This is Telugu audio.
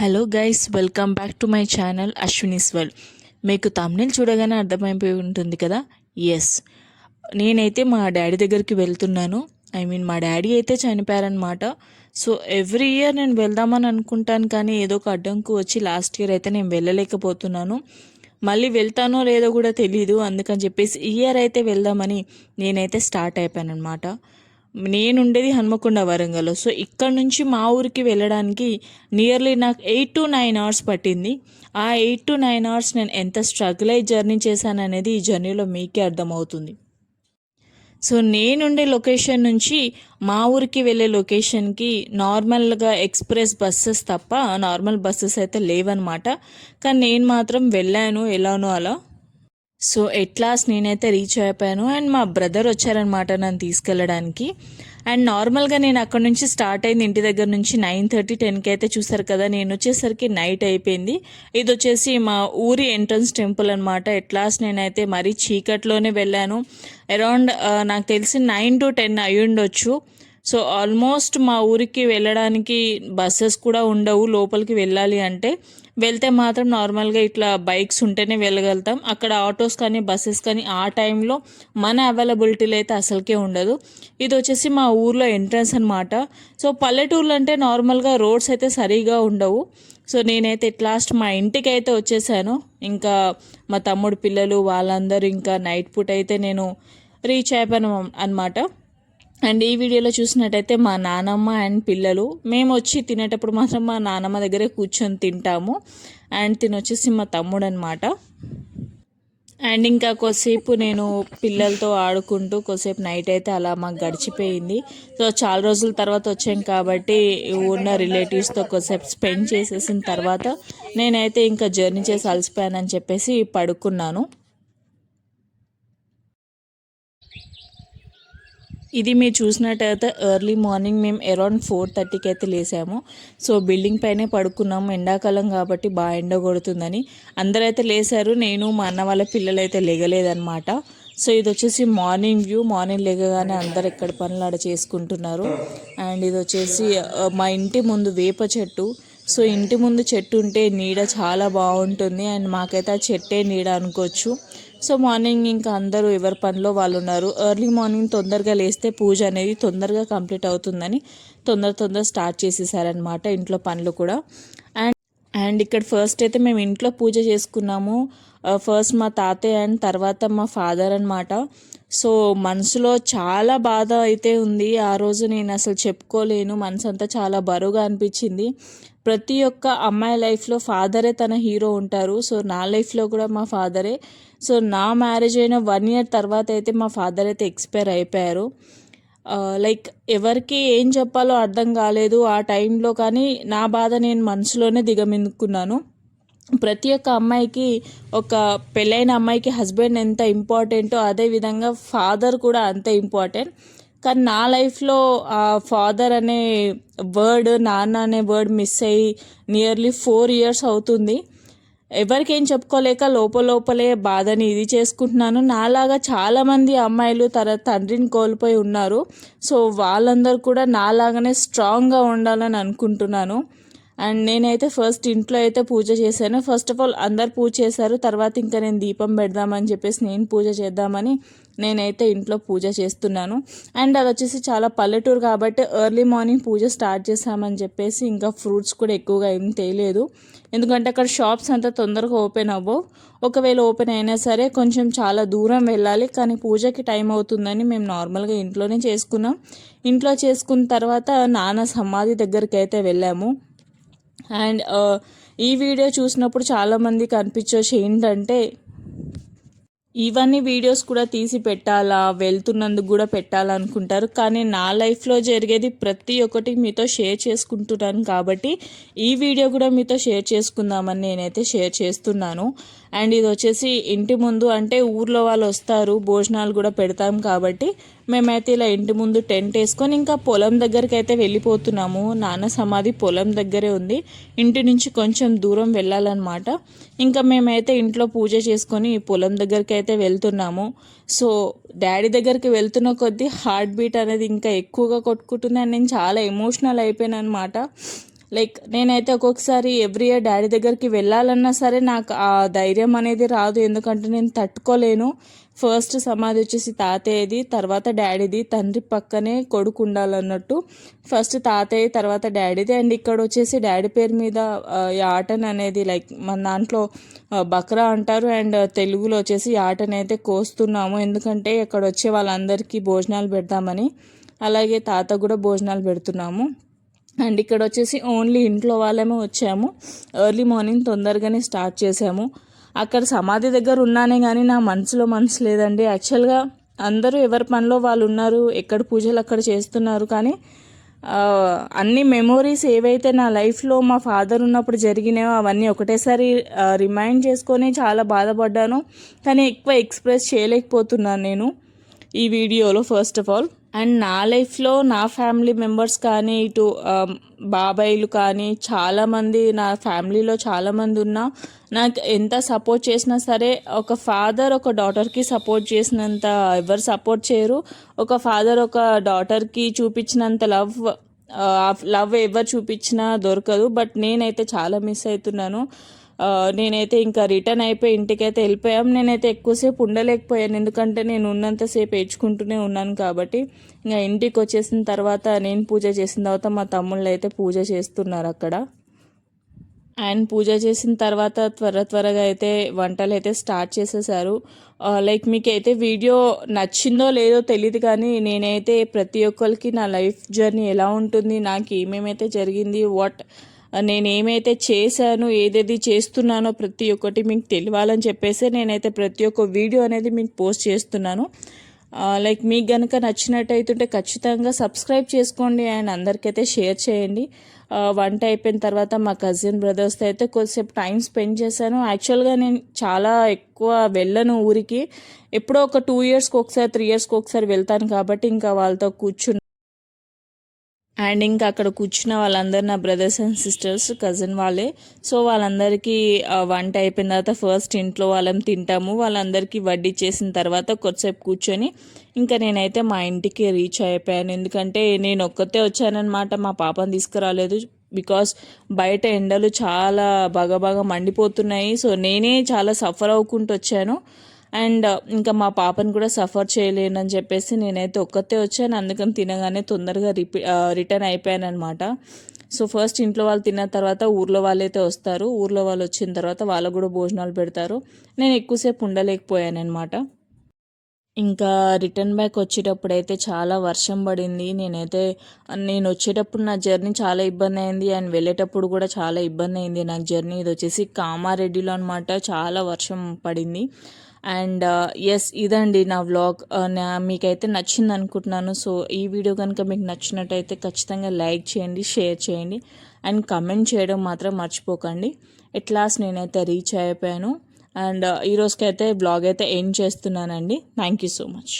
Hello guys welcome back to my channel Ashwini's world మీకు తమిళ చూడగానే అర్థమైపోయి ఉంటుంది కదా? ఎస్ నేనైతే మా డాడీ దగ్గరికి వెళ్తున్నాను. ఐ మీన్ మా డాడీ అయితే చనిపోయారనమాట సో ఎవ్రీ ఇయర్ నేను వెళ్దామని అనుకుంటాను కానీ ఏదో ఒక అడ్డంకు వచ్చి లాస్ట్ ఇయర్ అయితే నేను వెళ్ళలేకపోతున్నాను. మళ్ళీ వెళ్తానో లేదో కూడా తెలియదు అందుకని చెప్పేసి ఈ ఇయర్ అయితే వెళ్దామని నేనైతే స్టార్ట్ అయిపోయాను అనమాట నేనుండేది హన్మకొండ వరంగల్లో. సో ఇక్కడ నుంచి మా ఊరికి వెళ్ళడానికి నియర్లీ నాకు ఎయిట్ టు నైన్ అవర్స్ పట్టింది. ఆ ఎయిట్ టు నైన్ అవర్స్ నేను ఎంత స్ట్రగుల్ అయ్యి జర్నీ చేశాను అనేది ఈ జర్నీలో మీకే అర్థమవుతుంది. సో నేనుండే లొకేషన్ నుంచి మా ఊరికి వెళ్ళే లొకేషన్కి నార్మల్గా ఎక్స్ప్రెస్ బస్సెస్ తప్ప నార్మల్ బస్సెస్ అయితే లేవన్నమాట. కానీ నేను మాత్రం వెళ్ళాను ఎలానో అలా. సో ఎట్లాస్ నేనైతే రీచ్ అయిపోయాను అండ్ మా బ్రదర్ వచ్చారనమాట నన్ను తీసుకెళ్ళడానికి. అండ్ నార్మల్గా నేను అక్కడ నుంచి స్టార్ట్ అయింది ఇంటి దగ్గర నుంచి నైన్ థర్టీ టెన్కి అయితే చూసారు కదా నేను వచ్చేసరికి నైట్ అయిపోయింది. ఇది వచ్చేసి మా ఊరి ఎంట్రన్స్ టెంపుల్ అనమాట ఎట్లాస్ నేనైతే మరీ చీకట్లోనే వెళ్ళాను. అరౌండ్ నాకు తెలిసి నైన్ టు టెన్ అయి ఉండొచ్చు సో ఆల్మోస్ట్ మా ఊరికి వెళ్ళడానికి బస్సెస్ కూడా ఉండవు లోపలికి వెళ్ళాలి అంటే. వెళ్తే మాత్రం నార్మల్గా ఇట్లా బైక్స్ ఉంటేనే వెళ్ళగలుగుతాం. అక్కడ ఆటోస్ కానీ బస్సెస్ కానీ ఆ టైంలో మన అవైలబిలిటీలో అయితే అసలుకే ఉండదు. ఇది వచ్చేసి మా ఊర్లో ఎంట్రన్స్ అనమాట సో పల్లెటూర్లు అంటే నార్మల్గా రోడ్స్ అయితే సరిగా ఉండవు. సో నేనైతే లాస్ట్ మా ఇంటికి అయితే వచ్చేసాను. ఇంకా మా తమ్ముడు పిల్లలు వాళ్ళందరూ ఇంకా నైట్ పూట అయితే నేను రీచ్ అయిపోయాను అనమాట అండ్ ఈ వీడియోలో చూసినట్టయితే మా నానమ్మ అండ్ పిల్లలు మేము వచ్చి తినేటప్పుడు మాత్రం మా నానమ్మ దగ్గరే కూర్చొని తింటాము. అండ్ తినొచ్చేసి మా తమ్ముడు అనమాట అండ్ ఇంకా కొద్దిసేపు నేను పిల్లలతో ఆడుకుంటూ కొద్దిసేపు నైట్ అయితే అలా మాకు గడిచిపోయింది. సో చాలా రోజుల తర్వాత వచ్చాం కాబట్టి ఉన్న రిలేటివ్స్తో కొద్దిసేపు స్పెండ్ చేసేసిన తర్వాత నేనైతే ఇంకా జర్నీ చేసి అలసిపోయానని చెప్పేసి పడుకున్నాను. ఇది మీరు చూసినట్టయితే ఎర్లీ మార్నింగ్ మేము అరౌండ్ ఫోర్ థర్టీకి అయితే లేసాము. సో బిల్డింగ్ పైనే పడుకున్నాము. ఎండాకాలం కాబట్టి బాగా ఎండ కొడుతుందని. అందరైతే లేసారు. నేను మా అన్న వాళ్ళ పిల్లలు అయితే లేగలేదన్నమాట. సో ఇది వచ్చేసి మార్నింగ్ వ్యూ మార్నింగ్ లేగగానే అందరు ఎక్కడ పనులు ఆడ చేసుకుంటున్నారు. అండ్ ఇది వచ్చేసి uh, మా ఇంటి ముందు వేప చెట్టు. సో ఇంటి ముందు చెట్టు ఉంటే నీడ చాలా బాగుంటుంది. అండ్ మాకైతే ఆ చెట్టే నీడ అనుకోవచ్చు. సో మార్నింగ్ ఇంకా అందరూ ఎవరి పనిలో వాళ్ళు ఉన్నారు. ఎర్లీ మార్నింగ్ తొందరగా లేస్తే పూజ అనేది తొందరగా కంప్లీట్ అవుతుందని తొందర తొందర స్టార్ట్ చేసేసారనమాట ఇంట్లో పనులు కూడా. అండ్ అండ్ ఇక్కడ ఫస్ట్ అయితే మేము ఇంట్లో పూజ చేసుకున్నాము. Uh, ఫస్ట్ మా తాతయ్య అండ్ తర్వాత మా ఫాదర్ అనమాట సో మనసులో చాలా బాధ అయితే ఉంది. ఆ రోజు నేను అసలు చెప్పుకోలేను. మనసు అంతా చాలా బరువుగా అనిపించింది. ప్రతి ఒక్క అమ్మాయి లైఫ్లో ఫాదరే తన హీరో ఉంటారు. సో నా లైఫ్లో కూడా మా ఫాదరే. సో నా మ్యారేజ్ అయిన వన్ ఇయర్ తర్వాత అయితే మా ఫాదర్ అయితే ఎక్స్పైర్ అయిపోయారు. లైక్ ఎవరికి ఏం చెప్పాలో అర్థం కాలేదు. ఆ టైంలో కానీ నా బాధ నేను మనసులోనే దిగమిందుకున్నాను ప్రతి ఒక్క అమ్మాయికి ఒక పెళ్ళైన అమ్మాయికి హస్బెండ్ ఎంత ఇంపార్టెంటో అదేవిధంగా ఫాదర్ కూడా అంతే ఇంపార్టెంట్. కానీ నా లైఫ్లో ఆ ఫాదర్ అనే వర్డ్ నాన్న అనే వర్డ్ మిస్ అయ్యి నియర్లీ ఫోర్ ఇయర్స్ అవుతుంది. ఎవరికి ఏం చెప్పుకోలేక లోపల లోపలే బాధని ఇది చేసుకుంటున్నాను. నాలాగా చాలామంది అమ్మాయిలు తన తండ్రిని కోల్పోయి ఉన్నారు. సో వాళ్ళందరూ కూడా నాలాగానే స్ట్రాంగ్గా ఉండాలని అనుకుంటున్నాను. అండ్ నేనైతే ఫస్ట్ ఇంట్లో అయితే పూజ చేశాను. ఫస్ట్ ఆఫ్ ఆల్ అందరు పూజ చేశారు. తర్వాత ఇంకా నేను దీపం పెడదామని చెప్పేసి నేను పూజ చేద్దామని నేనైతే ఇంట్లో పూజ చేస్తున్నాను. అండ్ అది వచ్చేసి చాలా పల్లెటూరు కాబట్టి ఎర్లీ మార్నింగ్ పూజ స్టార్ట్ చేసామని చెప్పేసి ఇంకా ఫ్రూట్స్ కూడా ఎక్కువగా ఏం తేలేదు. ఎందుకంటే అక్కడ షాప్స్ అంతా తొందరగా ఓపెన్ అవ్వవు. ఒకవేళ ఓపెన్ అయినా సరే కొంచెం చాలా దూరం వెళ్ళాలి. కానీ పూజకి టైం అవుతుందని మేము నార్మల్గా ఇంట్లోనే చేసుకున్నాం. ఇంట్లో చేసుకున్న తర్వాత నాన్న సమాధి దగ్గరికి అయితే వెళ్ళాము. అండ్ ఈ వీడియో చూసినప్పుడు చాలామంది కనిపించవచ్చు ఏంటంటే ఇవన్నీ వీడియోస్ కూడా తీసి పెట్టాలా వెళ్తున్నందుకు కూడా పెట్టాలనుకుంటారు. కానీ నా లైఫ్లో జరిగేది ప్రతి ఒక్కటి మీతో షేర్ చేసుకుంటున్నాను కాబట్టి ఈ వీడియో కూడా మీతో షేర్ చేసుకుందామని నేనైతే షేర్ చేస్తున్నాను. అండ్ ఇది వచ్చేసి ఇంటి ముందు అంటే ఊర్లో వాళ్ళు వస్తారు భోజనాలు కూడా పెడతాం కాబట్టి మేమైతే ఇలా ఇంటి ముందు టెంట్ వేసుకొని ఇంకా పొలం దగ్గరికి అయితే వెళ్ళిపోతున్నాము. నాన్న సమాధి పొలం దగ్గరే ఉంది. ఇంటి నుంచి కొంచెం దూరం వెళ్ళాలన్నమాట. ఇంకా మేమైతే ఇంట్లో పూజ చేసుకొని పొలం దగ్గరికి అయితే వెళ్తున్నాము. సో డాడీ దగ్గరికి వెళ్తున్న కొద్దీ హార్ట్ బీట్ అనేది ఇంకా ఎక్కువగా కొట్టుకుంటుంది అండ్ నేను చాలా ఎమోషనల్ అయిపోయాను అనమాట లైక్ నేనైతే ఒక్కొక్కసారి ఎవ్రీ ఇయర్ డాడీ దగ్గరికి వెళ్ళాలన్నా సరే నాకు ఆ ధైర్యం అనేది రాదు. ఎందుకంటే నేను తట్టుకోలేను. ఫస్ట్ సమాధి వచ్చేసి తాతయ్యది తర్వాత డాడీది తండ్రి పక్కనే కొడుకు ఉండాలన్నట్టు. ఫస్ట్ తాతయ్య తర్వాత డాడీది. అండ్ ఇక్కడ వచ్చేసి డాడీ పేరు మీద యాటన్ అనేది లైక్ మన దాంట్లో బక్రా అంటారు. అండ్ తెలుగులో వచ్చేసి యాటన్ అయితే కోస్తున్నాము. ఎందుకంటే ఇక్కడ వచ్చే వాళ్ళందరికీ భోజనాలు పెడదామని అలాగే తాత కూడా భోజనాలు పెడుతున్నాము. అండ్ ఇక్కడ వచ్చేసి ఓన్లీ ఇంట్లో వాళ్ళమే వచ్చాము. ఎర్లీ మార్నింగ్ తొందరగానే స్టార్ట్ చేసాము. అక్కడ సమాధి దగ్గర ఉన్నానే కానీ నా మనసులో మనసు లేదండి. యాక్చువల్గా అందరూ ఎవరి పనిలో వాళ్ళు ఉన్నారు ఎక్కడ పూజలు అక్కడ చేస్తున్నారు కానీ అన్ని మెమోరీస్ ఏవైతే నా లైఫ్లో మా ఫాదర్ ఉన్నప్పుడు జరిగినాయో అవన్నీ ఒకటేసారి రిమైండ్ చేసుకొని చాలా బాధపడ్డాను. కానీ ఎక్కువ ఎక్స్ప్రెస్ చేయలేకపోతున్నాను నేను ఈ వీడియోలో ఫస్ట్ ఆఫ్ ఆల్ అండ్ నా లైఫ్లో నా ఫ్యామిలీ మెంబర్స్ కానీ ఇటు బాబాయిలు కానీ చాలామంది నా ఫ్యామిలీలో చాలామంది ఉన్నా నాకు ఎంత సపోర్ట్ చేసినా సరే ఒక ఫాదర్ ఒక డాటర్కి సపోర్ట్ చేసినంత ఎవరు సపోర్ట్ చేయరు. ఒక ఫాదర్ ఒక డాటర్కి చూపించినంత లవ్ లవ్ ఎవరు చూపించినా దొరకదు. బట్ నేనైతే చాలా మిస్ అవుతున్నాను. నేనైతే ఇంకా రిటర్న్ అయిపోయి ఇంటికైతే వెళ్ళిపోయాం. నేనైతే ఎక్కువసేపు ఉండలేకపోయాను. ఎందుకంటే నేను ఉన్నంతసేపు ఏడ్చుకుంటూనే ఉన్నాను కాబట్టి ఇంకా ఇంటికి వచ్చేసిన తర్వాత నేను పూజ చేసిన తర్వాత మా తమ్ముళ్ళు అయితే పూజ చేస్తున్నారు అక్కడ. అండ్ పూజ చేసిన తర్వాత త్వర త్వరగా అయితే వంటలు అయితే స్టార్ట్ చేసేసారు. లైక్ మీకైతే వీడియో నచ్చిందో లేదో తెలియదు కానీ నేనైతే ప్రతి ఒక్కరికి నా లైఫ్ జర్నీ ఎలా ఉంటుంది నాకు ఏమేమైతే జరిగింది వాట్ నేను ఏమైతే చేశాను ఏదేది చేస్తున్నానో ప్రతి ఒక్కటి మీకు తెలియాలని చెప్పేసి నేనైతే ప్రతి ఒక్క వీడియో అనేది మీకు పోస్ట్ చేస్తున్నాను. లైక్ మీకు కనుక నచ్చినట్టయితుంటే ఖచ్చితంగా సబ్స్క్రైబ్ చేసుకోండి అండ్ అందరికైతే షేర్ చేయండి. వంట అయిపోయిన తర్వాత మా కజిన్ బ్రదర్స్తో అయితే కొద్దిసేపు టైం స్పెండ్ చేశాను. యాక్చువల్గా నేను చాలా ఎక్కువ వెళ్ళను ఊరికి. ఎప్పుడో ఒక టూ ఇయర్స్కి ఒకసారి త్రీ ఇయర్స్కి ఒకసారి వెళ్తాను కాబట్టి ఇంకా వాళ్ళతో కూర్చుని అండ్ ఇంకా అక్కడ కూర్చున్న వాళ్ళందరూ నా బ్రదర్స్ అండ్ సిస్టర్స్ కజిన్ వాళ్ళే. సో వాళ్ళందరికీ వంట అయిపోయిన తర్వాత ఫస్ట్ ఇంట్లో వాళ్ళం తింటాము. వాళ్ళందరికీ వడ్డీ చేసిన తర్వాత కొద్దిసేపు కూర్చొని ఇంకా నేనైతే మా ఇంటికి రీచ్ అయిపోయాను. ఎందుకంటే నేను ఒక్కతే వచ్చానన్నమాట మా పాపని తీసుకురాలేదు. బికాస్ బయట ఎండలు చాలా బాగా బాగా మండిపోతున్నాయి. సో నేనే చాలా సఫర్ అవ్వకుంటూ వచ్చాను. అండ్ ఇంకా మా పాపను కూడా సఫర్ చేయలేనని చెప్పేసి నేనైతే ఒక్కతే వచ్చాను. అందుకని తినగానే తొందరగా రిపీ రిటర్న్ అయిపోయాను అనమాట సో ఫస్ట్ ఇంట్లో వాళ్ళు తిన్న తర్వాత ఊర్లో వాళ్ళైతే వస్తారు. ఊర్లో వాళ్ళు వచ్చిన తర్వాత వాళ్ళకు కూడా భోజనాలు పెడతారు. నేను ఎక్కువసేపు ఉండలేకపోయాను అనమాట ఇంకా రిటర్న్ బ్యాక్ వచ్చేటప్పుడు అయితే చాలా వర్షం పడింది. నేనైతే నేను వచ్చేటప్పుడు నా జర్నీ చాలా ఇబ్బంది అయింది. అండ్ వెళ్ళేటప్పుడు కూడా చాలా ఇబ్బంది అయింది. నాకు జర్నీ ఇది వచ్చేసి కామారెడ్డిలో అనమాట చాలా వర్షం పడింది. అండ్ uh, ఎస్ ఇదండి నా వ్లాగ్ uh, మీకైతే నచ్చింది అనుకుంటున్నాను సో ఈ వీడియో కనుక మీకు నచ్చినట్టయితే ఖచ్చితంగా లైక్ చేయండి షేర్ చేయండి అండ్ కమెంట్ చేయడం మాత్రం మర్చిపోకండి. ఎట్ లాస్ట్ నేనైతే రీచ్ అయిపోయాను. అండ్ uh, ఈరోజుకైతే బ్లాగ్ అయితే ఎండ్ చేస్తున్నానండి. Thank you so much